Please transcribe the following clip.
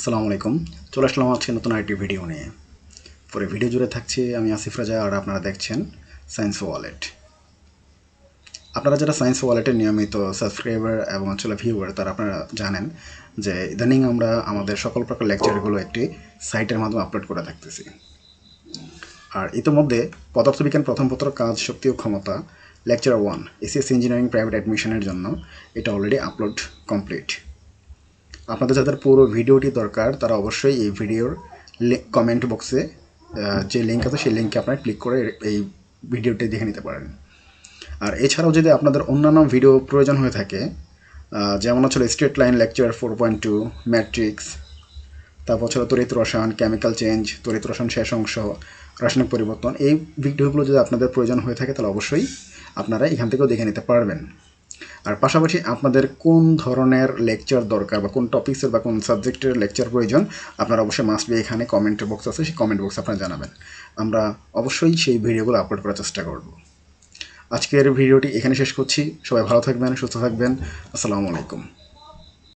আসসালামু আলাইকুম। চলে আসলাম আজকে নতুন আরেকটি ভিডিও নিয়ে। পরে ভিডিও জুড়ে থাকছি আমি আসিফ রাজা আর আপনারা দেখছেন সায়েন্স ওয়ালেট আপনারা যারা সায়েন্স ওয়ালেটের নিয়মিত সাবস্ক্রাইবার এবং আসলে ভিউয়ার তারা আপনারা জানেন যে ইদানিং আমরা আমাদের সকল প্রকার লেকচারগুলো একটি সাইটের মাধ্যমে আপলোড করে থাকতেছি আর ইতিমধ্যে পদার্থবিজ্ঞান প্রথম পত্র, কাজ, শক্তি ও ক্ষমতা lecture one ACS engineering private অ্যাডমিশনের জন্য এটা অলরেডি আপলোড কমপ্লিট আপনাদের যাদের পুরো ভিডিওটি দরকার, তারা অবশ্যই এই ভিডিওর কমেন্ট বক্সে যে লিঙ্ক আছে সেই লিঙ্কে আপনারা ক্লিক করে এই ভিডিওটি দেখে নিতে পারেন। আর এছাড়াও যদি আপনাদের অন্যান্য ভিডিও প্রয়োজন হয়ে থাকে যেমন হচ্ছে straight line lecture four point two matrix তারপর ছিল তড়িৎ রসায়ন কেমিক্যাল চেঞ্জ তড়িৎ রসায়ন শেষ অংশ, রাসায়নিক পরিবর্তন, এই ভিডিওগুলো যদি আপনাদের প্রয়োজন হয়ে থাকে, তাহলে অবশ্যই আপনারা এখান থেকেও দেখে নিতে পারবেন। আর পাশাপাশি আপনাদের কোন ধরনের লেকচার দরকার বা কোন টপিক্সের বা কোন সাবজেক্টের লেকচার প্রয়োজন, আপনারা অবশ্যই মাস্ট বি এখানে কমেন্ট বক্স আছে, সেই কমেন্ট বক্স আপনারা জানাবেন। আমরা অবশ্যই সেই ভিডিওগুলো আপলোড করার চেষ্টা করব। আজকের ভিডিওটি এখানে শেষ করছি। সবাই ভালো থাকবেন, সুস্থ থাকবেন। আসসালামু আলাইকুম।